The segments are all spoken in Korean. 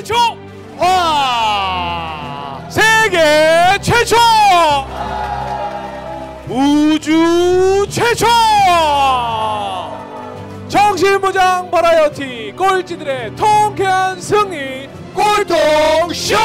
최초! 와! 세계 최초! 우주 최초! 정신무장 버라이어티 꼴찌들의 통쾌한 승리 꼴통쇼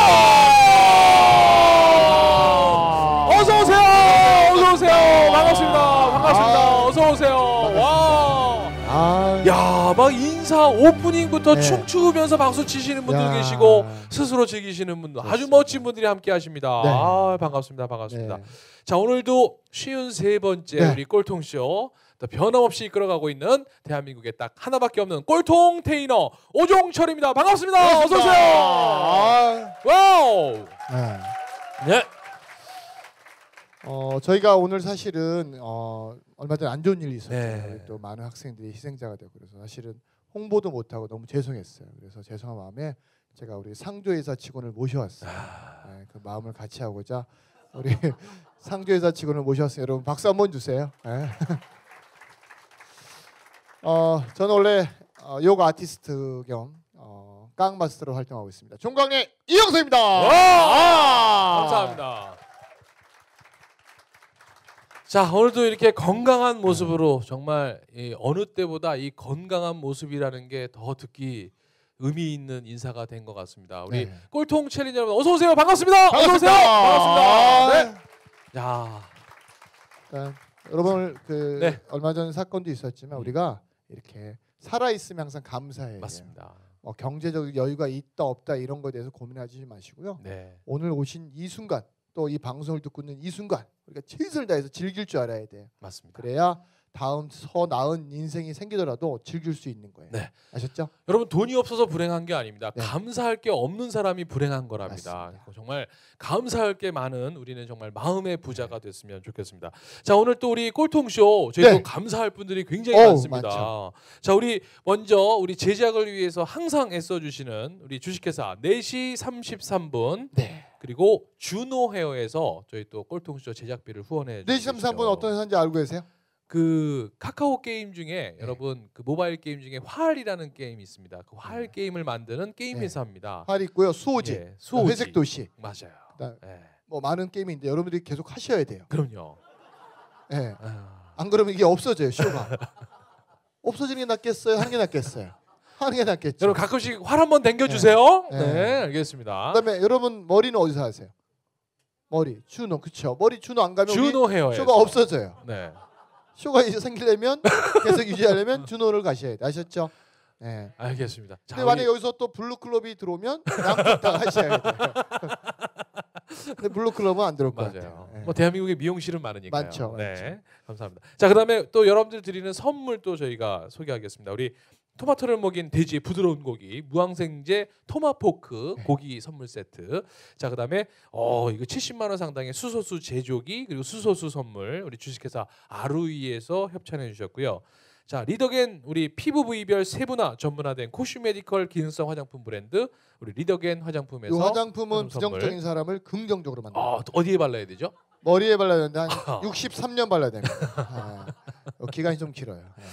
막 인사 오프닝부터 네. 춤추면서 박수 치시는 분들 야. 계시고 스스로 즐기시는 분들 아주. 멋진 분들이 함께 하십니다. 네. 아, 반갑습니다. 반갑습니다. 네. 자, 오늘도 쉬운 세 번째 네. 우리 꼴통 쇼. 또 변함없이 이끌어가고 있는 대한민국에 딱 하나밖에 없는 꼴통 테이너 오종철입니다. 반갑습니다. 어서 오세요. 아, 와우. 네. 네. 어, 저희가 오늘 사실은 어, 얼마 전에 안 좋은 일이 있었죠. 네. 또 많은 학생들이 희생자가 되고 그래서 사실은 홍보도 못 하고 너무 죄송했어요. 그래서 죄송한 마음에 제가 우리 상조회사 직원을 모셔왔어요. 아. 네, 그 마음을 같이 하고자 우리 상조회사 직원을 모셔왔어요. 여러분 박수 한번 주세요. 네. 어, 저는 원래 어, 요가 아티스트 겸 어, 깡 마스터로 활동하고 있습니다. 종강의 이영서입니다. 와, 감사합니다. 자 오늘도 이렇게 건강한 모습으로 정말 이 어느 때보다 이 건강한 모습이라는 게 더 듣기 의미 있는 인사가 된 것 같습니다. 우리 네. 꼴통 챌린저 여러분 어서 오세요. 반갑습니다. 어서 오세요. 반갑습니다. 반갑습니다. 네. 야, 일단 여러분 그 네. 얼마 전 사건도 있었지만 우리가 이렇게 살아 있으면 항상 감사해요. 맞습니다. 뭐 경제적 여유가 있다 없다 이런 거에 대해서 고민하지 마시고요. 네, 오늘 오신 이 순간 또 이 방송을 듣고 있는 이 순간 우리가 최선을 다해서 즐길 줄 알아야 돼요. 맞습니다. 그래야 다음 더 나은 인생이 생기더라도 즐길 수 있는 거예요. 네. 아셨죠? 여러분 돈이 없어서 불행한 게 아닙니다. 네. 감사할 게 없는 사람이 불행한 거랍니다. 맞습니다. 정말 감사할 게 많은 우리는 정말 마음의 부자가 됐으면 좋겠습니다. 자 오늘 또 우리 꼴통쇼 저희 네. 또 감사할 분들이 굉장히 어우, 많습니다. 많죠. 자 우리 먼저 우리 제작을 위해서 항상 애써주시는 우리 주식회사 4시 33분 네. 그리고 준호 헤어에서 저희 또 꼴통쇼 제작비를 후원해 네 주시죠. 시 3분 어떤 회사인지 알고 계세요? 그 카카오 게임 중에 네. 여러분 그 모바일 게임 중에 활이라는 게임이 있습니다. 그활 네. 게임을 만드는 게임 네. 회사입니다. 활 있고요. 수호지, 예, 수호지. 회색 도시. 맞아요. 예. 뭐 많은 게임인데 여러분들이 계속 하셔야 돼요. 그럼요. 예. 아, 안 그러면 이게 없어져요 쇼가 없어지는 게 낫겠어요 하는 게 낫겠어요 하는 게 낫겠죠 여러분 가끔씩 활 한번 당겨 주세요. 네. 네. 알겠습니다. 그다음에 여러분 머리는 어디서 하세요 머리 준호 그쵸 머리 준호 안 가면 우리 준호 헤어에서 쇼가 없어져요 네. 쇼가 이제 생기려면 계속 유지하려면 준호를 가셔야 돼 아셨죠 네. 알겠습니다. 자, 근데 우리- 만약 여기서 또 블루클럽이 들어오면 양쪽 다 하셔야 돼요 근데 블루클럽은 안 들어올 것 맞아요. 같아요 네. 뭐 대한민국에 미용실은 많으니까요. 많죠, 네. 많죠. 감사합니다. 자, 그다음에 또 여러분들 드리는 선물 또 저희가 소개하겠습니다. 우리 토마토를 먹인 돼지의 부드러운 고기, 무항생제 토마포크 네. 고기 선물 세트. 자, 그다음에 어 이거 70만 원 상당의 수소수 제조기 그리고 수소수 선물 우리 주식회사 아루이에서 협찬해 주셨고요. 자, 리더겐 우리 피부 부위별 세분화 전문화된 코슈메디컬 기능성 화장품 브랜드 우리 리더겐 이 화장품에서 화장품은 선물. 부정적인 사람을 긍정적으로 만든다 어, 어디에 발라야 되죠? 머리에 발라야 되는데 한 아. 63년 발라야 됩니다. 아, 어, 기간이 좀 길어요. 네.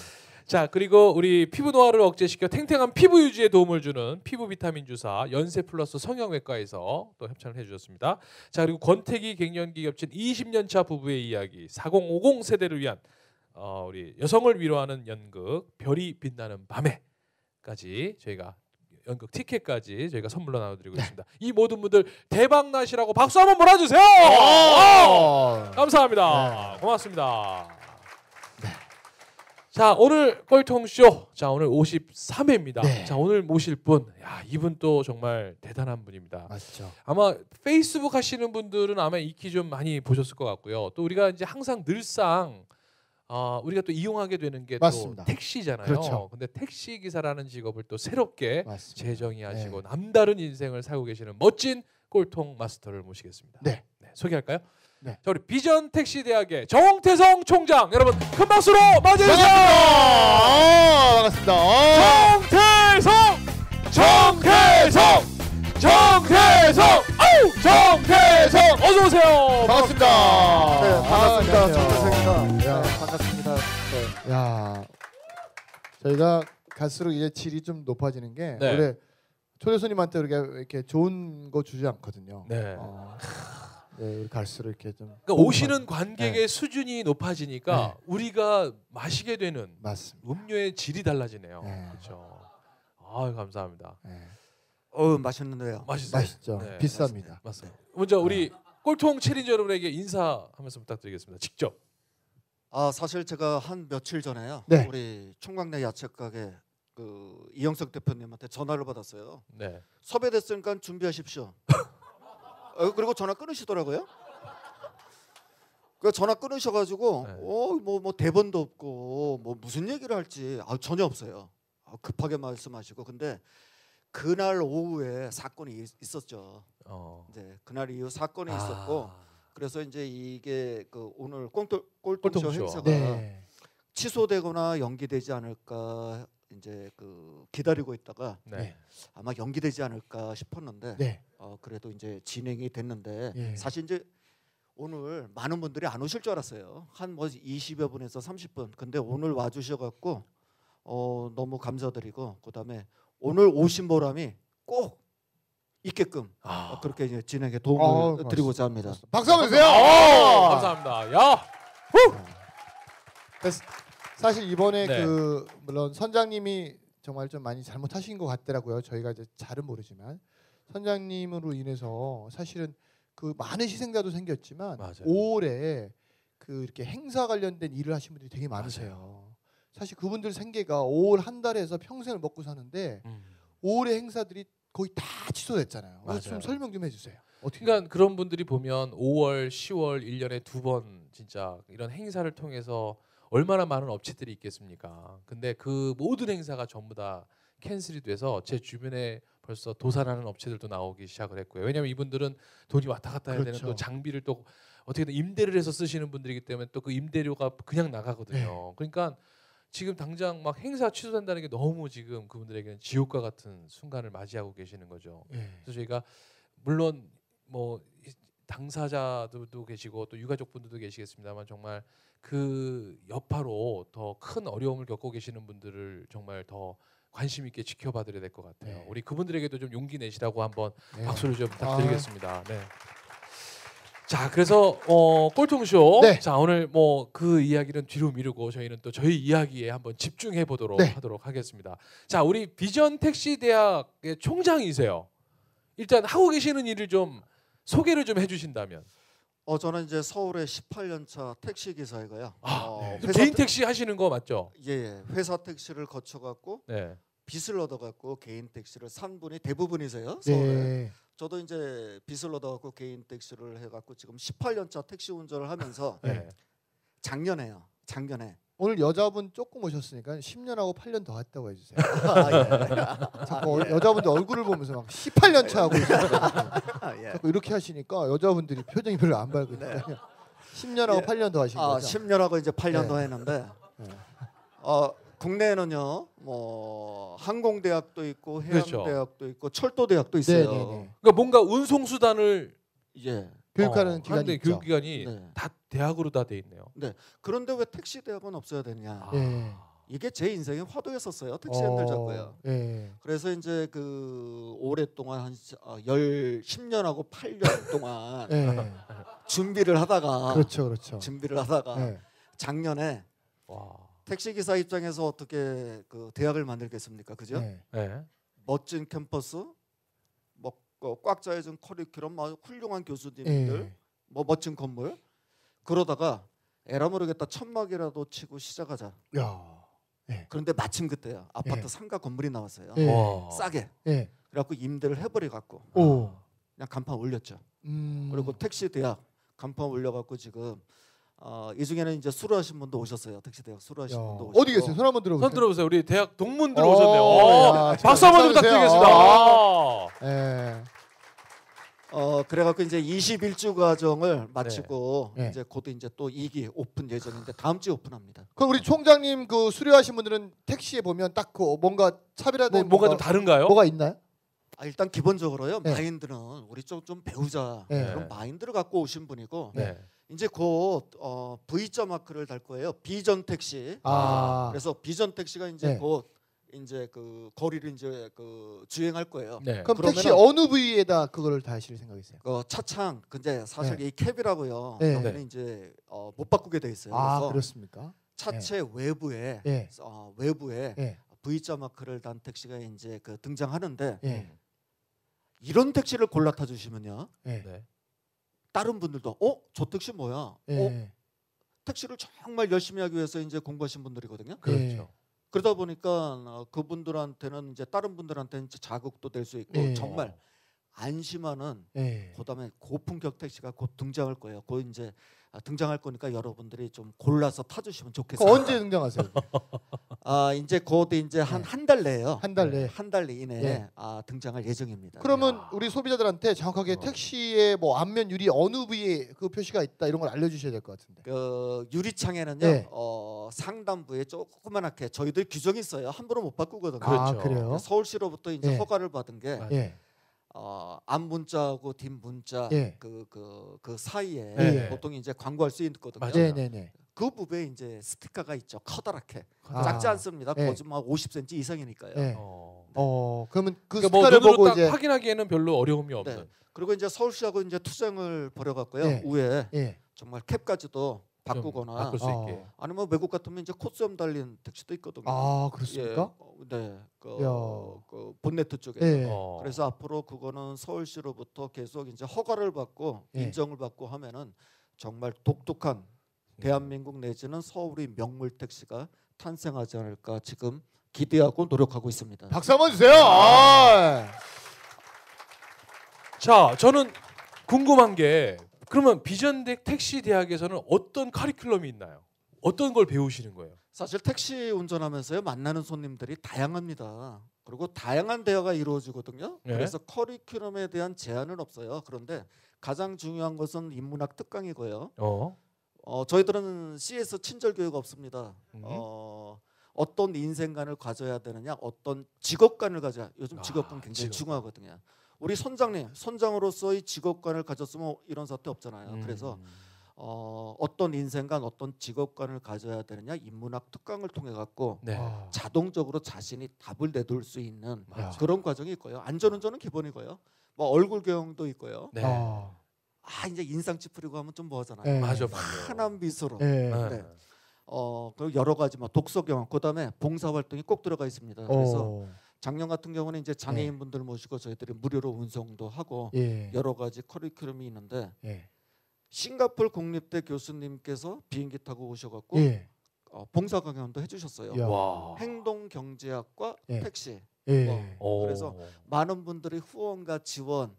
자 그리고 우리 피부 노화를 억제시켜 탱탱한 피부 유지에 도움을 주는 피부 비타민 주사 연세 플러스 성형외과에서 또 협찬을 해주셨습니다. 자 그리고 권태기 갱년기 겹친 20년 차 부부의 이야기 4050 세대를 위한 어, 우리 여성을 위로하는 연극 별이 빛나는 밤에까지 저희가 연극 티켓까지 저희가 선물로 나눠드리고 있습니다. 이 모든 분들 대박 나시라고 박수 한번 몰아주세요. 오! 감사합니다. 네. 고맙습니다. 자 오늘 꼴통쇼 자 오늘 53회입니다. 네. 자 오늘 모실 분, 야 이분 또 정말 대단한 분입니다. 맞죠. 아마 페이스북 하시는 분들은 아마 익히 좀 많이 보셨을 것 같고요. 또 우리가 이제 항상 늘상 어, 우리가 또 이용하게 되는 게 또. 택시잖아요. 그렇죠. 근데 택시 기사라는 직업을 또 새롭게 맞습니다. 재정의하시고 네. 남다른 인생을 살고 계시는 멋진 꼴통 마스터를 모시겠습니다. 네. 소개할까요? 네. 자 우리 비전 택시 대학의 정태성 총장 여러분 큰 박수로 맞이해주세요. 반갑습니다. 아, 정태성, 정태성, 정태성, 아우 정태성 어서 오세요. 반갑습니다. 네, 아, 반갑습니다. 안녕하세요. 정태성입니다. 야, 네, 반갑습니다. 네. 야, 저희가 갈수록 이제 질이 좀 높아지는 게 네. 원래 초대 손님한테 우리가 이렇게 좋은 거 주지 않거든요. 네. 어, 네, 갈수록 이렇게 좀 그러니까 오시는 관객의 네. 수준이 높아지니까 우리가 마시게 되는 맞습니다. 음료의 질이 달라지네요. 네. 그렇죠. 아 감사합니다. 네. 어 맛있는데요. 맛있어요. 맛있죠. 네, 비쌉니다. 맞습니다. 먼저 우리 꼴통 챌린저 여러분에게 인사 한 말씀 부탁드리겠습니다. 직접. 아 사실 제가 한 며칠 전에요. 네. 우리 총각내 야채 가게 그 이영석 대표님한테 전화를 받았어요. 네. 섭외됐으니까 준비하십시오. 어, 그리고 전화 끊으시더라고요. 그 전화 끊으셔가지고 네. 어뭐 뭐 대본도 없고 뭐 무슨 얘기를 할지 아, 전혀 없어요. 아, 급하게 말씀하시고 근데 그날 오후에 사건이 있- 있었죠. 어. 이제 그날 이후 사건이 아. 있었고 그래서 이제 이게 그 오늘 꼴통 꼴통쇼. 행사가 네. 취소되거나 연기되지 않을까 이제 그 기다리고 있다가 네. 네. 아마 연기되지 않을까 싶었는데 네. 어 그래도 이제 진행이 됐는데 예. 사실 이제 오늘 많은 분들이 안 오실 줄 알았어요. 한 뭐 20여 분에서 30분. 근데 오늘 와 주셔 갖고 어 너무 감사드리고 그다음에 오늘 오신 보람이 꼭 있게끔 아. 어, 그렇게 이제 진행에 아, 도움을 고맙습니다. 드리고자 합니다. 박수 한번 주세요. 아, 감사합니다. 야. 그래서 사실 이번에 네. 그 물론 선장님이 정말 좀 많이 잘못하신 것 같더라고요. 저희가 이제 잘은 모르지만 선장님으로 인해서 사실은 그 많은 희생자도 생겼지만 맞아요. 5월에 그 이렇게 행사 관련된 일을 하신 분들이 되게 많으세요. 사실 그분들 생계가 5월 한 달에서 평생을 먹고 사는데 음. 5월의 행사들이 거의 다 취소됐잖아요. 맞아요. 좀 설명 좀 해주세요. 어떻게? 그러니까 그런 분들이 보면 5월, 10월 1년에 두 번 진짜 이런 행사를 통해서 얼마나 많은 업체들이 있겠습니까? 근데 그 모든 행사가 전부 다 캔슬이 돼서 제 주변에 벌써 도산하는 업체들도 나오기 시작을 했고요. 왜냐하면 이분들은 돈이 왔다 갔다 해야 되는 그렇죠. 또 장비를 또 어떻게든 임대를 해서 쓰시는 분들이기 때문에 또 그 임대료가 그냥 나가거든요. 네. 그러니까 지금 당장 막 행사 취소된다는 게 너무 지금 그분들에게는 지옥과 같은 순간을 맞이하고 계시는 거죠. 예. 그래서 저희가 물론 뭐 이- 당사자들도 계시고 또 유가족분들도 계시겠습니다만 정말 그 여파로 더 큰 어려움을 겪고 계시는 분들을 정말 더 관심 있게 지켜봐 드려야 될 것 같아요. 네. 우리 그분들에게도 좀 용기 내시라고 한번 네. 박수를 좀 부탁드리겠습니다. 네. 자, 그래서 어, 꼴통쇼. 네. 자, 오늘 뭐 그 이야기는 뒤로 미루고 저희는 또 저희 이야기에 한번 집중해 보도록 네. 하도록 하겠습니다. 자, 우리 비전 택시 대학의 총장이세요. 일단 하고 계시는 일을 좀 소개를 좀 해주신다면. 어 저는 이제 서울의 18년 차 택시 기사이고요. 아, 어, 네. 개인 택- 택시 하시는 거 맞죠? 예, 예. 회사 택시를 거쳐 갖고 네. 빚을 얻어 갖고 개인 택시를 산 분이 대부분이세요. 서울에. 네. 저도 이제 빚을 얻어 갖고 개인 택시를 해 갖고 지금 18년 차 택시 운전을 하면서 네. 작년에요. 작년에 오늘 여자분 조금 오셨으니까 10년하고 8년 더 했다고 해주세요. 아, 예. 자꾸 어- 여자분들 얼굴을 보면서 막 18년 차 하고 있어요. 아, 예. 자꾸 이렇게 하시니까 여자분들이 표정이 별로 안 밝으니까 10년하고 예. 8년 더 하신 아, 거죠. 10년하고 이제 8년 네. 더 했는데 네. 어, 국내에는요. 뭐 항공대학도 있고 그렇죠. 해양대학도 있고 철도대학도 있어요. 네, 네, 네. 그러니까 뭔가 운송 수단을 예. 교육하는 어, 기관이. 교육기관이 네. 다 대학으로 다 돼 있네요. 그런데 왜 택시 대학은 없어야 되냐? 예. 이게 제 인생의 화두였었어요. 택시 핸들 잡고요. 예. 그래서 이제 그 오랫동안 한열 10년하고 8년 동안 예. 준비를 하다가 그렇죠, 그렇죠. 준비를 하다가 예. 작년에 와. 택시 기사 입장에서 어떻게 그 대학을 만들겠습니까? 그죠? 예. 네. 멋진 캠퍼스, 뭐꽉 짜여진 커리큘럼, 뭐 훌륭한 교수님들, 예. 뭐 멋진 건물. 그러다가 에라 모르겠다 천막이라도 치고 시작하자. 야. 그런데 마침 그때야 아파트 예. 상가 건물이 나왔어요. 예. 와. 싸게. 예. 그래갖고 임대를 해버려 갖고 오. 그냥 간판 올렸죠. 음. 그리고 택시 대학 간판 올려갖고 지금 어, 이 중에는 이제 수료하신 분도 오셨어요. 택시 대학 야. 수료하신 분도 오셨고. 어디 계세요? 손 한번 들어보세요. 손 들어보세요. 우리 대학 동문들 오, 오셨네요. 야, 어, 박수 한번 좀 박수 주세요. 부탁드리겠습니다. 아. 예. 어 그래갖고 이제 21주 과정을 마치고 네. 이제 곧 이제 또 2기 오픈 예정인데 다음 주에 오픈합니다. 그럼 우리 총장님 그 수료하신 분들은 택시에 보면 딱 그 뭔가 뭐, 차별화된 뭐가 좀 다른가요? 뭐가 있나요? 아, 일단 기본적으로요 네. 마인드는 우리 좀 좀 배우자 네. 그런 마인드를 갖고 오신 분이고 네. 이제 곧 어, V자 마크를 달 거예요. 비전 택시. 아. 그래서 비전 택시가 이제 네. 곧 이제 그 거리를 이제 그 주행할 거예요. 네. 그럼 택시 어느 부위에다 그거를 다실 생각이세요? 그 차창 근데 사실 네. 이 캡이라고요. 네. 여기는 네. 이제 어, 못 바꾸게 돼 있어요. 아 그래서 그렇습니까? 차체 외부에 예. 어, 외부에 예. V자 마크를 단 택시가 이제 그 등장하는데 예. 이런 택시를 골라 타주시면요. 예. 네. 다른 분들도 어 저 택시 뭐야? 어 예. 택시를 정말 열심히 하기 위해서 이제 공부하신 분들이거든요. 그렇죠. 그러다 보니까 어, 그분들한테는 이제 다른 분들한테는 자극도 될 수 있고 예. 정말 안심하는 예. 그다음에 고품격 택시가 곧 등장할 거예요. 곧 이제 아, 등장할 거니까 여러분들이 좀 골라서 타주시면 그 좋겠어요. 언제 등장하세요? 아 이제 곧 이제 한 네. 한달 내에요. 한 달 내에. 한달 이내에 예. 아, 등장할 예정입니다. 그러면 야. 우리 소비자들한테 정확하게 어. 택시의 뭐 앞면 유리 어느 부위에 그 표시가 있다 이런 걸 알려주셔야 될 것 같은데. 그 유리창에는요 네. 어, 상단부에 조그만하게 저희들 규정이 있어요. 함부로 못 바꾸거든요. 아 그렇죠. 그래요? 서울시로부터 이제 예. 허가를 받은 게. 예. 어, 앞 문자하고 뒷 문자 예. 그 그 그 사이에 예. 보통 이제 광고할 수 있거든요. 맞아요. 네네네. 그 부분에 이제 스티커가 있죠. 커다랗게 아. 작지 않습니다. 예. 거짓말 50cm 이상이니까요. 예. 어. 어 그러면 그 그러니까 뭐 스티커를 보고 딱 이제 확인하기에는 별로 어려움이 없는. 네. 그리고 이제 서울시하고 이제 투쟁을 벌여갖고요. 예. 위에 예. 정말 캡까지도 좀 바꾸거나 바꿀 수 어. 있게. 아니면 외국 같으면 이제 코스염 달린 택시도 있거든요. 아 그렇습니까? 예. 어, 네. 그, 야. 그 본네트 쪽에. 예. 어. 그래서 앞으로 그거는 서울시로부터 계속 이제 허가를 받고 예. 인정을 받고 하면은 정말 독특한 대한민국 내지는 서울의 명물 택시가 탄생하지 않을까 지금 기대하고 노력하고 있습니다. 박수 한번 주세요. 아. 자, 저는 궁금한 게 그러면 비전대 택시 대학에서는 어떤 커리큘럼이 있나요? 어떤 걸 배우시는 거예요? 사실 택시 운전하면서요 만나는 손님들이 다양합니다. 그리고 다양한 대화가 이루어지거든요. 네. 그래서 커리큘럼에 대한 제한은 없어요. 그런데 가장 중요한 것은 인문학 특강이고요. 어. 어, 저희들은 C에서 친절 교육 없습니다. 음. 어, 어떤 인생관을 가져야 되느냐, 어떤 직업관을 가져야. 요즘 아, 직업관 굉장히 직업관. 중요하거든요. 우리 선장님, 선장으로서의 직업관을 가졌으면 이런 사태 없잖아요. 음. 그래서 어, 어떤 인생관, 어떤 직업관을 가져야 되느냐, 인문학 특강을 통해 갖고 네. 아. 자동적으로 자신이 답을 내둘 수 있는 맞아. 그런 과정이 있고요. 안전운전은 기본이고요. 뭐 얼굴 교형도 있고요. 네. 아. 아 이제 인상 찌푸리고 하면 좀 뭐하잖아요. 예. 맞아. 환한 미소로. 예. 네. 어, 그 여러 가지 뭐 독서 경험, 그다음에 봉사 활동이 꼭 들어가 있습니다. 그래서 어. 작년 같은 경우는 이제 장애인분들 모시고 저희들이 무료로 운송도 하고 예. 여러 가지 커리큘럼이 있는데 예. 싱가폴 국립대 교수님께서 비행기 타고 오셔갖고 예. 어, 봉사 강연도 해주셨어요. 행동 경제학과 예. 택시 예. 오. 그래서 많은 분들이 후원과 지원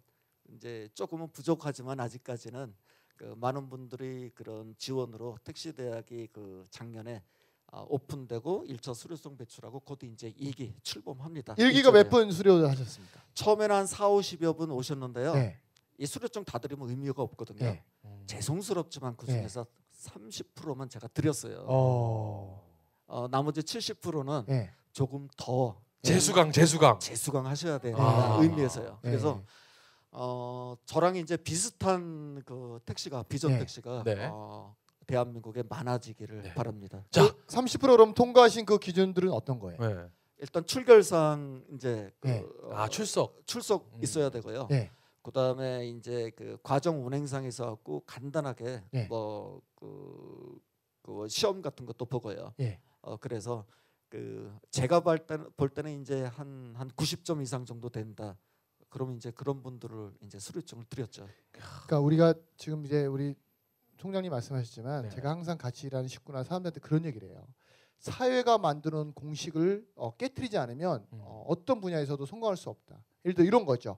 이제 조금은 부족하지만 아직까지는 그 많은 분들이 그런 지원으로 택시 대학이 그 작년에 아, 오픈되고 1차 수료성 배출하고 곧 이제 2기 출범합니다. 일기가 이쪽에. 몇분 수료하셨습니까? 처음에는 한 4, 50여 분 오셨는데요. 예. 이 수료증 다 드리면 의미가 없거든요. 예. 음. 죄송스럽지만 그 중에서 30%만 제가 드렸어요. 어. 어. 나머지 70%는 예. 조금 더 재수강, 재수강. 재수강 하셔야 되는 아. 의미에서요. 예. 그래서 어 저랑 이제 비슷한 그 택시가 비전 네. 택시가 네. 어, 대한민국에 많아지기를 네. 바랍니다. 자. 그 30% 그럼 통과하신 그 기준들은 어떤 거예요? 네. 일단 출결상 이제 그, 네. 어, 아, 출석. 출석 음. 있어야 되고요. 네. 그다음에 이제 그 과정 운행상에서 갖고 간단하게 네. 뭐그 그 시험 같은 것도 보고요. 예. 어 그래서 그 제가 볼 때는, 볼 때는 이제 한한 90점 이상 정도 된다. 그러면 이제 그런 분들을 이제 수료증을 드렸죠. 그러니까 우리가 지금 이제 우리 총장님 말씀하셨지만 네. 제가 항상 같이 일하는 식구나 사람들한테 그런 얘기를 해요. 사회가 만드는 공식을 어, 깨뜨리지 않으면 음. 어, 어떤 분야에서도 성공할 수 없다. 예를 들어 이런 거죠.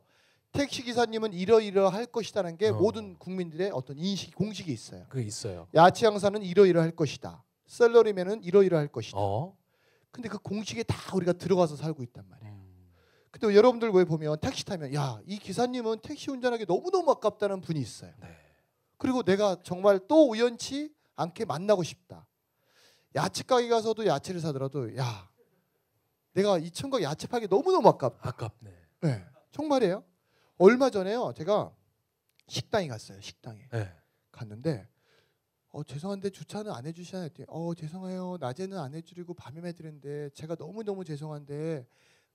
택시 기사님은 이러이러 할 것이다라는 게 어. 모든 국민들의 어떤 인식 공식이 있어요. 그게 있어요. 야채 양사는 이러이러 할 것이다. 셀러리맨은 이러이러 할 것이다. 어. 근데 그 공식에 다 우리가 들어가서 살고 있단 말이에요. 음. 근데 여러분들 왜 보면 택시 타면 야 이 기사님은 택시 운전하기 너무 너무 아깝다는 분이 있어요. 네. 그리고 내가 정말 또 우연치 않게 만나고 싶다. 야채 가게 가서도 야채를 사더라도 야 내가 이 청각 야채 파기 너무 너무 아깝다. 아깝네. 네, 정말이에요. 얼마 전에요 제가 식당에 갔어요. 식당에 네. 갔는데 어 죄송한데 주차는 안 해주시나요? 어 죄송해요 낮에는 안 해드리고 밤에만 해드리는데 제가 너무 너무 죄송한데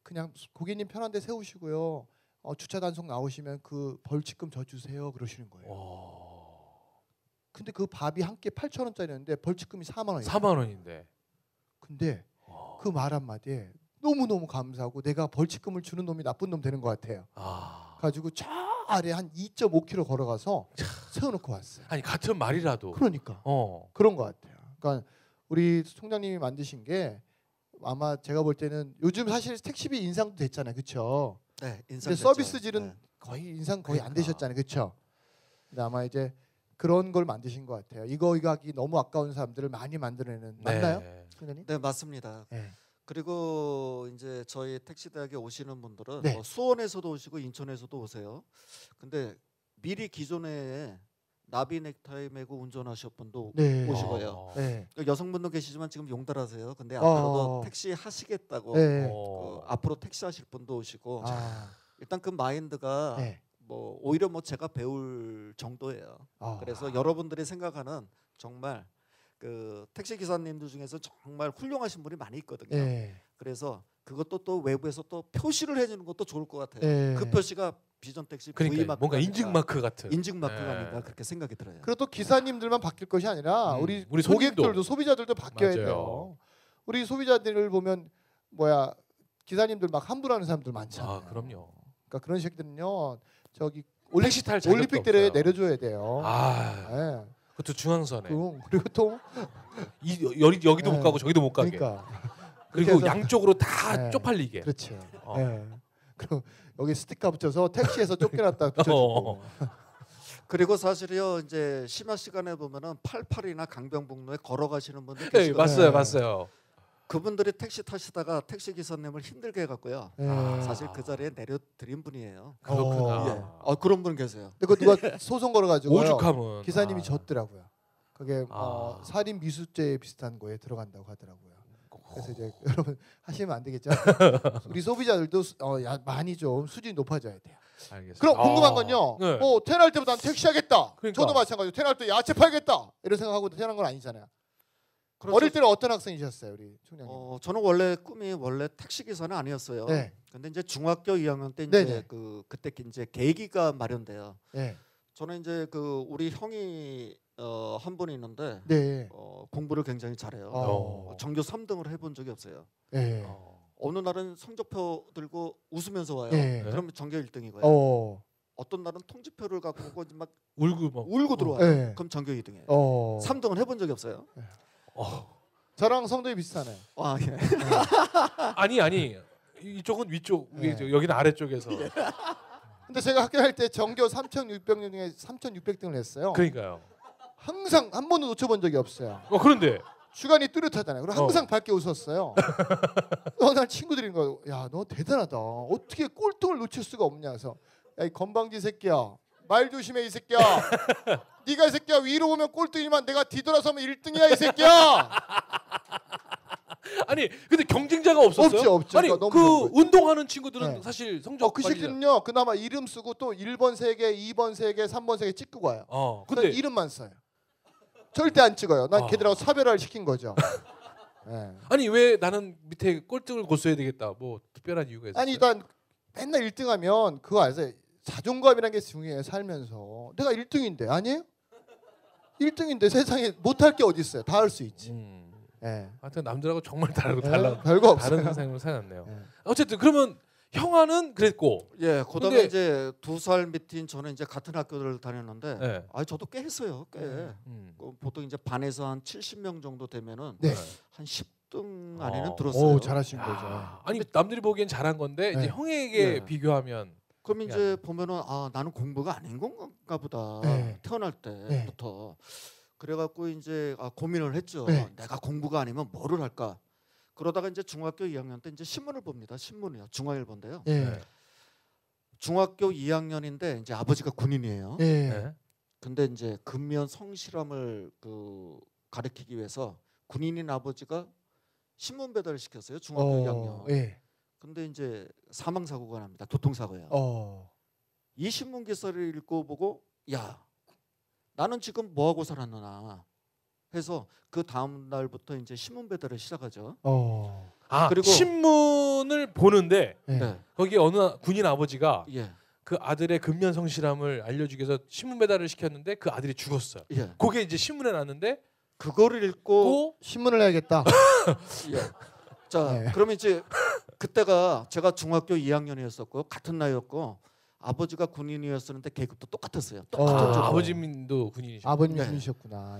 그냥 고객님 편한 데 세우시고요. 어, 주차 단속 나오시면 그 벌칙금 저 주세요 그러시는 거예요. 와. 근데 그 밥이 한 끼 8천 원짜리였는데 벌칙금이 4만 원이에요. 4만 원인데. 근데 와. 그말 한마디에 너무 너무 감사하고 내가 벌칙금을 주는 놈이 나쁜 놈 되는 것 같아요. 아. 가지고 저 아래 한 2.5km 걸어가서 세워놓고 왔어요. 아니 같은 말이라도. 그러니까 어. 그런 것 같아요. 그러니까 우리 총장님이 만드신 게 아마 제가 볼 때는 요즘 사실 택시비 인상도 됐잖아요, 그렇죠? 네, 인상 근데. 서비스질은 네. 거의 인상 거의 안 그러니까. 되셨잖아요, 그렇죠? 근데 아마 이제 그런 걸 만드신 것 같아요. 이거 이거 하기 너무 아까운 사람들을 많이 만들어내는 맞나요, 네. 총장님? 네, 맞습니다. 네. 그리고 이제 저희 택시 대학에 오시는 분들은 네. 뭐 수원에서도 오시고 인천에서도 오세요. 근데 미리 기존에 나비 넥타이 메고 운전하실 분도 네. 오시고요. 어. 네. 그 여성분도 계시지만 지금 용달하세요. 근데 어. 앞으로도 택시 하시겠다고 네. 어. 그 앞으로 택시 하실 분도 오시고 아, 일단 그 마인드가 네. 뭐 오히려 뭐 제가 배울 정도예요. 아. 그래서 여러분들이 생각하는 정말 그 택시 기사님들 중에서 정말 훌륭하신 분이 많이 있거든요. 네. 그래서 그것도 또 외부에서 또 표시를 해주는 것도 좋을 것 같아요. 네. 그 표시가 비전 택시 그러니까 마크 뭔가 인증 마크 같은. 인증 마크가 네. 아닌가 그렇게 생각이 들어요. 그리고 또 기사님들만 바뀔 것이 아니라 음, 우리, 우리. 고객들도 소비자들도 바뀌어야 맞아요. 돼요. 우리 소비자들을 보면 뭐야 기사님들 막 함부로 하는 사람들 많잖아요. 아 그럼요. 그러니까 그런 새끼들은요 저기 올림픽, 올림픽 없어요. 내려줘야 돼요. 아 예. 그것도 중앙선에. 그리고, 그리고 또이 여기 여기도 못 네. 가고 저기도 못 가게. 그러니까 그리고 그래서- 양쪽으로 다 네. 쪽팔리게. 그렇지. 어. 예. 그리고 여기 스티커 붙여서 택시에서 쫓겨났다 붙여주고. 어. 그리고 사실요 이제 심야 시간에 보면은 88이나 강변북로에 걸어가시는 분들 네, 계시거든요. 맞어요, 네. 맞어요. 그분들이 택시 타시다가 택시 기사님을 힘들게 해갖고요. 예. 아. 사실 그 자리에 내려드린 분이에요. 그렇구나. 어. 예. 어, 그런 분 계세요. 근데 그 누가 소송 걸어가지고 오죽하면 기사님이 아. 졌더라고요. 그게 어, 아. 살인 미수죄 비슷한 거에 들어간다고 하더라고요. 그래서 이제 여러분 하시면 안 되겠죠. 우리 소비자들도 수- 어, 야, 많이 좀 수준이 높아져야 돼요. 알겠습니다. 그럼 궁금한 아. 건요. 네. 어, 퇴근할 때보다 난 택시 하겠다. 그러니까. 저도 마찬가지로 퇴근할 때 야채 팔겠다. 이런 생각하고 퇴근한 건 아니잖아요. 그래서, 어릴 때는 어떤 학생이셨어요, 우리 총장님? 어, 저는 원래 꿈이 원래 택시 기사는 아니었어요. 네, 근데 이제 중학교 2학년 때 이제 네네. 그 그때 이제 계기가 마련돼요. 네, 저는 이제 그 우리 형이 어, 한 분이 있는데 네, 어, 공부를 굉장히 잘해요. 어. 어, 전교 3등을 해본 적이 없어요. 네, 어. 어느 날은 성적표 들고 웃으면서 와요. 네. 그러면 전교 1등이고요. 어, 어떤 날은 통지표를 갖고 막 울고 막 울고 들어와요. 네, 그럼 전교 2등이에요. 어. 3등을 해본 적이 없어요. 어. 저랑 성적이 비슷하네. 아 예. 아니 아니 이쪽은 위쪽 네. 위 여기는 아래쪽에서 근데 제가 학교 할 때 전교 3,600명 중에 3,600등을 했어요. 그러니까요. 항상 한 번도 놓쳐본 적이 없어요. 어 그런데 주간이 뚜렷하잖아요. 그리고 항상 밝게 웃었어요. 어느 날 친구들이 거, 야, 너 대단하다. 어떻게 꼴등을 놓칠 수가 없냐. 그래서 야, 이 건방지 새끼야. 말 조심해 이 새끼야. 네가 이 새끼야 위로 보면 꼴등이지만 내가 뒤돌아서면 1등이야 이 새끼야. 아니 근데 경쟁자가 없었어요? 없죠, 없죠. 아니 그러니까 그. 운동하는 친구들은 네. 사실 성적 어, 그 새끼는요. 그나마 이름 쓰고 또 1번 세개, 2번 세개, 3번 세개 찍고 가요. 어 근데 이름만 써요. 절대 안 찍어요. 난 아. 걔들하고 차별화를 시킨 거죠. 예. 아니 왜 나는 밑에 꼴등을 고수해야 되겠다 뭐 특별한 이유가 있어요? 아니 일단 맨날 1등하면 그거 알아서 자존감이라는 게 중요해요 살면서 내가 1등인데 아니에요? 1등인데 세상에 못할 게 어디 있어요 다 할 수 있지 음. 예. 하여튼 남들하고 정말 다르고 예, 달라 별거 없어요 다른 세상으로 살았네요. 예. 어쨌든 그러면 형아는 그랬고 예, 그다음에 근데- 이제 두 살 밑인 저는 이제 같은 학교를 다녔는데 네. 아 저도 꽤 했어요. 꽤. 음. 그 보통 이제 반에서 한 70명 정도 되면은 네. 한 10등 어. 안에는 들었어요. 오 잘하신 거죠 야, 아니 남들이 보기엔 잘한 건데 네. 이제 형에게 네. 비교하면 그럼 이제 보면은 아 나는 공부가 아닌 건가 보다 네. 태어날 때부터 그래갖고 이제 아, 고민을 했죠. 네. 내가 공부가 아니면 뭐를 할까? 그러다가 이제 중학교 2학년 때 이제 신문을 봅니다. 신문이요. 중앙일보인데요. 예. 네. 중학교 2학년인데 이제 아버지가 군인이에요. 예. 네. 근데 이제 근면 성실함을 그 가르치기 위해서 군인인 아버지가 신문 배달을 시켰어요. 중학교 어, 2학년. 예. 근데 이제 사망 사고가 납니다. 교통 사고예요. 어. 이 신문 기사를 읽고 보고 야 나는 지금 뭐 하고 살았느냐 해서 그 다음 날부터 이제 신문 배달을 시작하죠. 어. 아 그리고- 신문을 보는데 네. 네. 거기 어느 군인 아버지가 예. 그 아들의 근면 성실함을 알려주기 위해서 신문 배달을 시켰는데 그 아들이 죽었어요. 예. 그게 이제 신문에 났는데 그거를 읽고 고 신문을 해야겠다. 예. 자, 네. 그러면 이제 그때가 제가 중학교 2학년이었었고 같은 나이였고 아버지가 군인이었었는데 계급도 똑같았어요. 똑같은 어. 아. 아버님도 군인이셨. 아버님 네.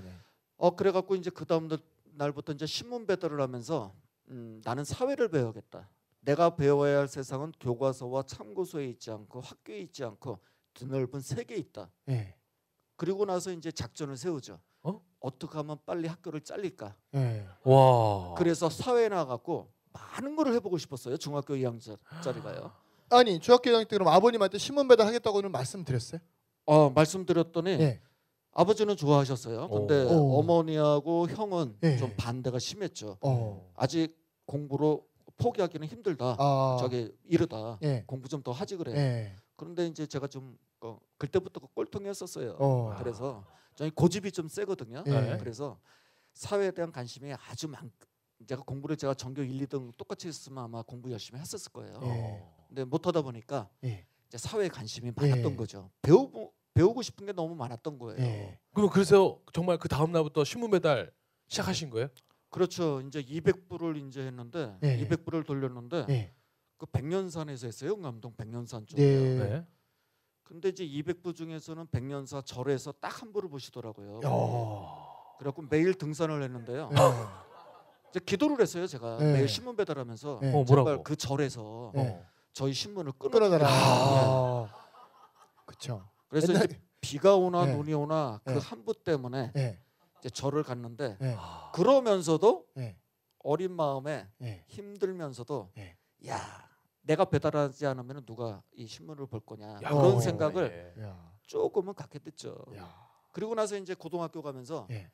네. 어 그래갖고 이제 그 다음 날부터 이제 신문 배달을 하면서 음, 나는 사회를 배워야겠다. 내가 배워야 할 세상은 교과서와 참고서에 있지 않고 학교에 있지 않고 드넓은 세계에 있다. 네. 그리고 나서 이제 작전을 세우죠. 어? 어떻게 하면 빨리 학교를 잘릴까? 네. 와. 그래서 사회에 나가고 많은 걸 해보고 싶었어요. 중학교 2학년짜리가요. 아니 중학교 1학년 때 그럼 아버님한테 신문 배달 하겠다고는 말씀드렸어요? 어 말씀드렸더니 네. 아버지는 좋아하셨어요. 근데 오. 어머니하고 형은 예. 좀 반대가 심했죠. 어. 아직 공부로 포기하기는 힘들다. 아. 저기 이르다. 예. 공부 좀 더 하지 그래. 예. 그런데 이제 제가 좀 어, 그때부터 꼴통이었었어요. 어. 그래서 저희 고집이 좀 세거든요. 예. 그래서 사회에 대한 관심이 아주 많. 제가 공부를 제가 전교 1, 2등 똑같이 했으면 아마 공부 열심히 했었을 거예요. 예. 근데 못하다 보니까 예. 이제 사회에 관심이 많았던 예. 거죠. 배우고 배우고 싶은 게 너무 많았던 거예요. 예. 그럼 그래서 정말 그 다음 날부터 신문 배달 시작하신 거예요? 그렇죠. 이제 200불을 이제 했는데 예. 200불을 돌렸는데 예. 그 백년산에서 했어요. 영암동 백년산 쪽. 네. 네. 근데 이제 200부 중에서는 백년사 절에서 딱 한 부를 보시더라고요. 야. 그래갖고 매일 등산을 했는데요. 예. 이제 기도를 했어요. 제가 네. 매일 신문 배달하면서 네. 어 제발 뭐라고? 그 절에서 네. 저희 신문을 끊어달라. 끊어달라. 아. 그렇죠. 그래서 옛날- 이제 비가 오나 네. 눈이 오나 그 네. 한부 때문에 예. 이제 절을 갔는데 예. 그러면서도 예. 어린 마음에 예. 힘들면서도 네. 야 내가 배달하지 않으면 누가 이 신문을 볼 거냐 야, 그런 어. 생각을 예. 야. 조금은 갖게 됐죠. 야. 그리고 나서 이제 고등학교 가면서 예.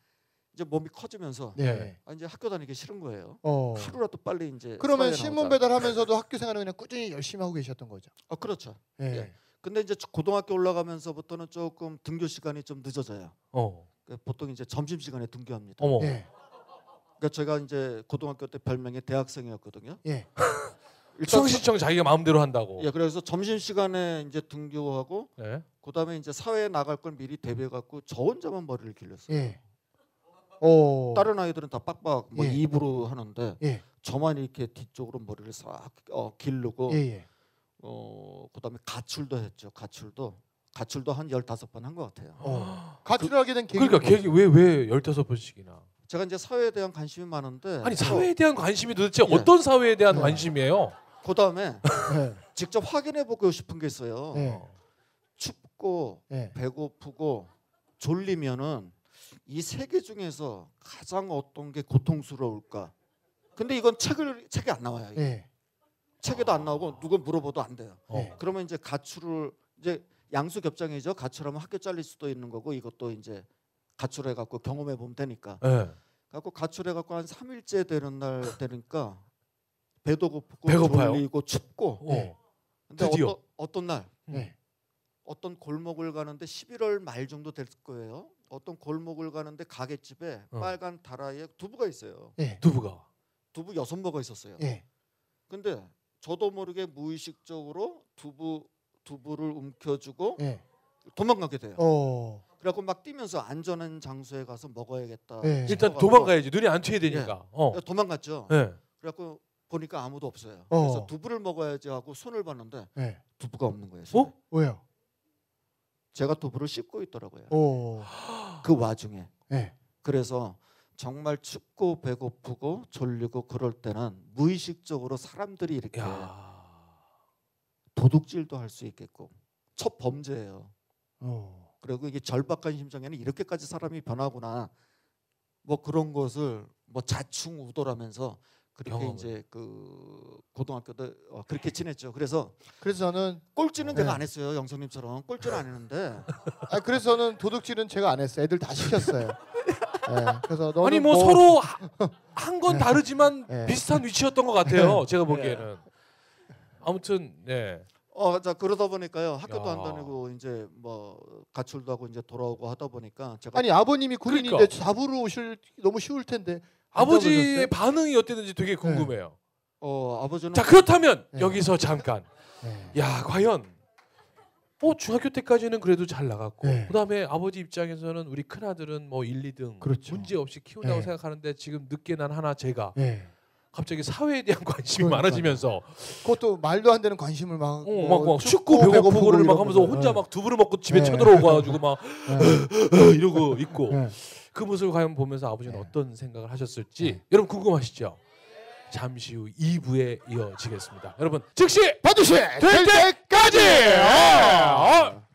이제 몸이 커지면서 네. 아, 이제 학교 다니기 싫은 거예요. 어. 하루라도 빨리 이제 그러면 신문. 배달하면서도 학교 생활을 그냥 꾸준히 열심히 하고 계셨던 거죠. 어 그렇죠. 예. 예. 근데 이제 고등학교 올라가면서부터는 조금 등교 시간이 좀 늦어져요. 어. 그 보통 이제 점심 시간에 등교합니다. 어머. 예. 그러니까 제가 이제 고등학교 때 별명이 대학생이었거든요. 예. 일단 신청 자기가 마음대로 한다고. 예, 그래서 점심 시간에 이제 등교하고 네. 그다음에 이제 사회에 나갈 걸 미리 대비해 갖고 저 혼자만 머리를 길렀어요. 예. 오. 다른 아이들은 다 빡빡 뭐 예. 입으로 하는데 예. 저만 이렇게 뒤쪽으로 머리를 싹 어, 기르고 예. 예. 어 그다음에 가출도 했죠. 가출도 가출도 한 15번 한 것 같아요. 어. 가출을 하게 된 계기. 그러니까 계획이 왜왜 열다섯 번씩이나? 제가 이제 사회에 대한 관심이 많은데 아니 사회에 대한 관심이 도대체 예. 어떤 사회에 대한 네. 관심이에요? 그 다음에 예. 직접 확인해 보고 싶은 게 있어요. 예. 춥고 예. 배고프고 졸리면은 이 세 개 중에서 가장 어떤 게 고통스러울까? 근데 이건 책을 책에 안 나와요. 이게. 예. 책에도 안 나오고 누가 물어봐도 안 돼요. 어. 예. 그러면 이제 가출을 이제 양수 겹장이죠. 가출하면 학교 잘릴 수도 있는 거고 이것도 이제 가출해 갖고 경험해 보면 되니까. 예. 갖고 가출해 갖고 한 3일째 되는 날 되니까 배도 고프고 배고파요? 졸리고 춥고. 어. 예. 근데 드디어. 어떤 어떤 날 예. 어떤 골목을 가는데 11월 말 정도 될 거예요. 어떤 골목을 가는데 가게집에 어. 빨간 다라이에 두부가 있어요. 예. 두부가. 두부 여섯 먹어 있었어요. 예. 근데 저도 모르게 무의식적으로 두부 두부를 움켜주고 예. 도망가게 돼요. 어. 그래갖고 막 뛰면서 안전한 장소에 가서 먹어야겠다. 예. 일단 도망가야지. 눈이 안 트여야 되니까. 어. 도망갔죠. 예. 그래갖고 보니까 아무도 없어요. 어. 그래서 두부를 먹어야지 하고 손을 봤는데 예. 두부가 없는 거예요. 손에. 어? 왜요? 제가 두부를 씹고 있더라고요. 오. 그 와중에. 예. 그래서 정말 춥고 배고프고 졸리고 그럴 때는 무의식적으로 사람들이 이렇게 야. 도둑질도 할 수 있겠고 첫 범죄예요. 어. 그리고 이게 절박한 심정에는 이렇게까지 사람이 변하구나. 뭐 그런 것을 뭐 자충우돌하면서 그렇게 경험을. 이제 그 고등학교 때 어, 그렇게 지냈죠. 그래서 그래서 저는 꼴찌는 네. 내가 안 했어요. 영성님처럼 꼴찌는 안 했는데 아 그래서 저는 도둑질은 제가 안 했어요. 애들 다 시켰어요. 예. 그래서 너는 아니 뭐, 서로 한 건 다르지만 네. 비슷한 위치였던 것 같아요. 제가 보기에는. 아무튼 네. 어, 자 그러다 보니까요 학교도 야. 안 다니고 이제 뭐 가출도 하고 이제 돌아오고 하다 보니까 제가 아니 아버님이 군인인데 그러니까. 잡으러 오실 너무 쉬울 텐데 안 아버지의 잡으셨어요? 반응이 어땠는지 되게 궁금해요. 어 아버지는 자 그렇다면 네. 여기서 잠깐 네. 야 과연 뭐 중학교 때까지는 그래도 잘 나갔고 네. 그다음에 아버지 입장에서는 우리 큰 아들은 뭐 1, 2등 그렇죠. 문제 없이 키운다고 네. 생각하는데 지금 늦게 난 하나 제가 네. 갑자기 사회에 대한 관심이 그러니까요. 많아지면서 그것도 말도 안 되는 관심을 막, 어, 뭐 막, 막 축구 배고프고를 막 하면서 혼자. 막 두부를 먹고 집에 네. 쳐들어오고 가지고 막 네. 이러고 있고 네. 그 모습을 과연 보면서 아버지는 네. 어떤 생각을 하셨을지 네. 여러분 궁금하시죠? 잠시 후 2부에 이어지겠습니다. 여러분 즉시 반드시 될 때까지. 어!